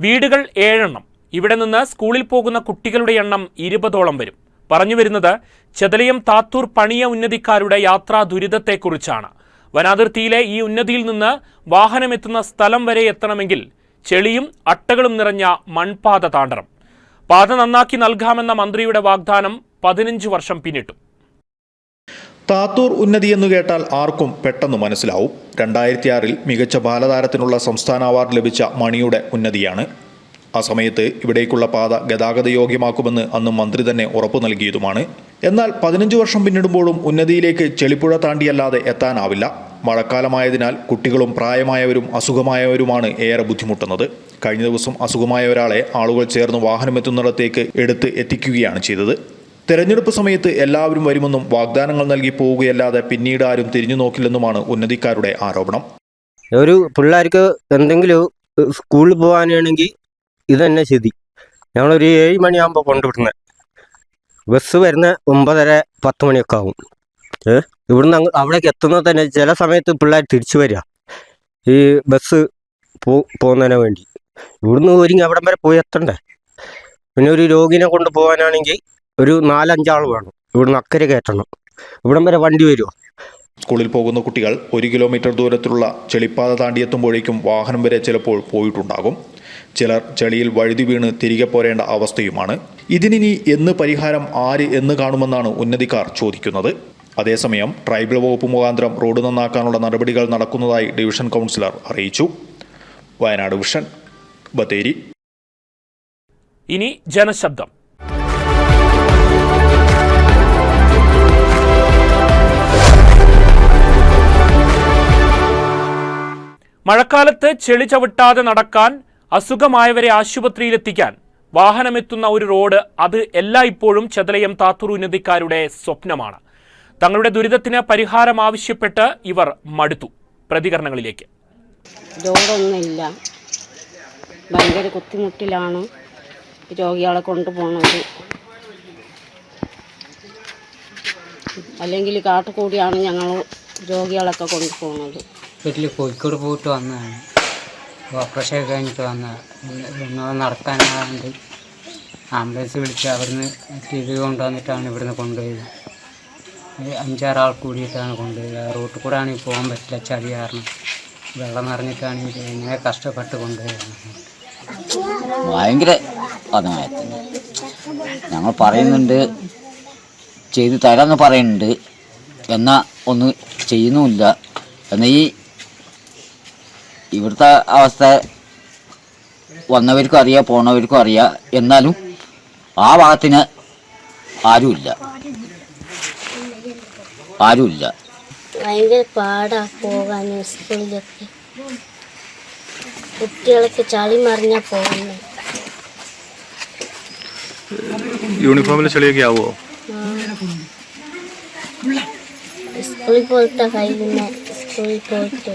വീടുകൾ ഏഴെണ്ണം. ഇവിടെ നിന്ന് സ്കൂളിൽ പോകുന്ന കുട്ടികളുടെ എണ്ണം ഇരുപതോളം വരും. പറഞ്ഞു വരുന്നത് ചെതലയം താത്തൂർ പണിയ ഉന്നതിക്കാരുടെ യാത്രാ ദുരിതത്തെക്കുറിച്ചാണ്. വനാതിർത്തിയിലെ ഈ ഉന്നതിയിൽ നിന്ന് വാഹനമെത്തുന്ന സ്ഥലം വരെ എത്തണമെങ്കിൽ ചെളിയും അട്ടകളും നിറഞ്ഞ മൺപാത താണ്ടണം. പാത നന്നാക്കി നൽകാമെന്ന മന്ത്രിയുടെ വാഗ്ദാനം പതിനഞ്ച് വർഷം പിന്നിട്ടു. താത്തൂർ ഉന്നതി എന്ന് കേട്ടാൽ ആർക്കും പെട്ടെന്ന് മനസ്സിലാവും. രണ്ടായിരത്തി ആറിൽ മികച്ച ബാലതാരത്തിനുള്ള സംസ്ഥാന അവാർഡ് ലഭിച്ച മണിയുടെ ഉന്നതിയാണ്. ആ സമയത്ത് ഇവിടേക്കുള്ള പാത ഗതാഗത യോഗ്യമാക്കുമെന്ന് അന്ന് മന്ത്രി തന്നെ ഉറപ്പു നൽകിയതുമാണ്. എന്നാൽ പതിനഞ്ച് വർഷം പിന്നിടുമ്പോഴും ഉന്നതിയിലേക്ക് ചെളിപ്പുഴ താണ്ടിയല്ലാതെ എത്താനാവില്ല. മഴക്കാലമായതിനാൽ കുട്ടികളും പ്രായമായവരും അസുഖമായവരുമാണ് ഏറെ ബുദ്ധിമുട്ടുന്നത്. കഴിഞ്ഞ ദിവസം അസുഖമായ ഒരാളെ ആളുകൾ ചേർന്ന് വാഹനമെത്തുന്നിടത്തേക്ക് എടുത്ത് എത്തിക്കുകയാണ് ചെയ്തത്. തെരഞ്ഞെടുപ്പ് സമയത്ത് എല്ലാവരും വരുമെന്നും വാഗ്ദാനങ്ങൾ നൽകി പോവുകയല്ലാതെ പിന്നീട് ആരും തിരിഞ്ഞു നോക്കില്ലെന്നുമാണ് ഉന്നതിക്കാരുടെ ആരോപണം. ഒരു പിള്ളേർക്ക് എന്തെങ്കിലും സ്കൂളിൽ പോകാനാണെങ്കിൽ ഇത് തന്നെ സ്ഥിതി ഞങ്ങളൊരു ഏഴ് മണിയാകുമ്പോൾ കൊണ്ടുവിടുന്നത് ബസ് വരുന്ന ഒമ്പതര പത്ത് മണിയൊക്കെ ആകും ഇവിടുന്ന് അങ്ങ് അവിടേക്ക് എത്തുന്നത് തന്നെ ചില സമയത്ത് പിള്ളേർ തിരിച്ചു വരിക ഈ ബസ് പോ പോകുന്നതിന് വേണ്ടി. ഇവിടുന്ന് ഒരുങ്ങി അവിടം വരെ പോയി എത്തണ്ടേ? പിന്നെ ഒരു രോഗിനെ കൊണ്ട് പോകാനാണെങ്കിൽ ഒരു നാലഞ്ചാൾ വേണം. ഇവിടുന്ന് അക്കരെ കയറ്റണം. ഇവിടം വരെ വണ്ടി വരുമോ സ്കൂളിൽ പോകുന്ന കുട്ടികൾ ഒരു കിലോമീറ്റർ ദൂരത്തിലുള്ള ചെളിപ്പാത താണ്ടിയെത്തുമ്പോഴേക്കും വാഹനം വരെ ചിലപ്പോൾ പോയിട്ടുണ്ടാകും. ചിലർ ചെളിയിൽ വഴുതി വീണ് തിരികെ പോരേണ്ട അവസ്ഥയുമാണ്. ഇതിനി എന്ന് പരിഹാരം ആര് എന്ന് കാണുമെന്നാണ് ഉന്നതിക്കാർ ചോദിക്കുന്നത്. അതേസമയം ട്രൈബൽ വകുപ്പ് മുഖാന്തരം റോഡ് നന്നാക്കാനുള്ള നടപടികൾ നടക്കുന്നതായി ഡിവിഷൻ കൗൺസിലർ അറിയിച്ചു. വയനാട് വിഷൻ ബത്തേരി. ഇനി ജനശബ്ദം. മഴക്കാലത്ത് ചെളി ചവിട്ടാതെ നടക്കാൻ അസുഖമായവരെ ആശുപത്രിയിലെത്തിക്കാൻ വാഹനമെത്തുന്ന ഒരു റോഡ് അത് എല്ലായ്പ്പോഴും ചെതലയം താത്തൂർ ഉന്നതിക്കാരുടെ സ്വപ്നമാണ്. തങ്ങളുടെ ദുരിതത്തിന് പരിഹാരം ആവശ്യപ്പെട്ട് ഇവർ മടുത്തു. പ്രതികരണങ്ങളിലേക്ക്. റോഡൊന്നുമില്ല ഭയങ്കര ബുദ്ധിമുട്ടിലാണ് രോഗികളെ കൊണ്ടുപോകുന്നത്. അല്ലെങ്കിൽ കാട്ടുകൂടിയാണ് ഞങ്ങൾ രോഗികളൊക്കെ കൊണ്ടുപോകുന്നത്. വീട്ടിൽ കോഴിക്കോട് പോയിട്ട് വന്നതാണ്. ഓപ്പറേഷൻ ഒക്കെ കഴിഞ്ഞിട്ട് വന്നതാണ് നടക്കാനാണ്ട് ആംബുലൻസ് വിളിച്ച് അവിടുന്ന് ഇത് കൊണ്ടുവന്നിട്ടാണ് ഇവിടുന്ന് കൊണ്ടുപോയത്. അഞ്ചാറാൾ കൂടിയിട്ടാണ് കൊണ്ടുപോയത്. റൂട്ടിൽ കൂടെ ആണെങ്കിൽ പോകാൻ പറ്റില്ല ചളി കാരണം. വെള്ളം നിറഞ്ഞിട്ടാണെങ്കിൽ ഇങ്ങനെ കഷ്ടപ്പെട്ട് കൊണ്ടുപോയത്. ഭയങ്കര ഞങ്ങൾ പറയുന്നുണ്ട് ചെയ്ത് തരാമെന്ന് പറയുന്നുണ്ട് എന്നാൽ ഒന്ന് ചെയ്യുന്നുമില്ല. എന്നാൽ ഈ ഇവിടുത്തെ അവസ്ഥ വന്നവർക്കും അറിയാം പോണവർക്കും അറിയാം. എന്നാലും ആ ഭാഗത്തിന് ആരുമില്ല. ആരുമില്ല. ഭയങ്കര പാടാ പോകാൻ സ്കൂളിലൊക്കെ. കുട്ടികളൊക്കെ ചളി മറിഞ്ഞാ പോകുന്നു യൂണിഫോമിൽ ചെളിയൊക്കെ ആവുമോ സ്കൂളിൽ പോയിട്ടാ കഴിയുന്നത് സ്കൂളിൽ പോയിട്ട്.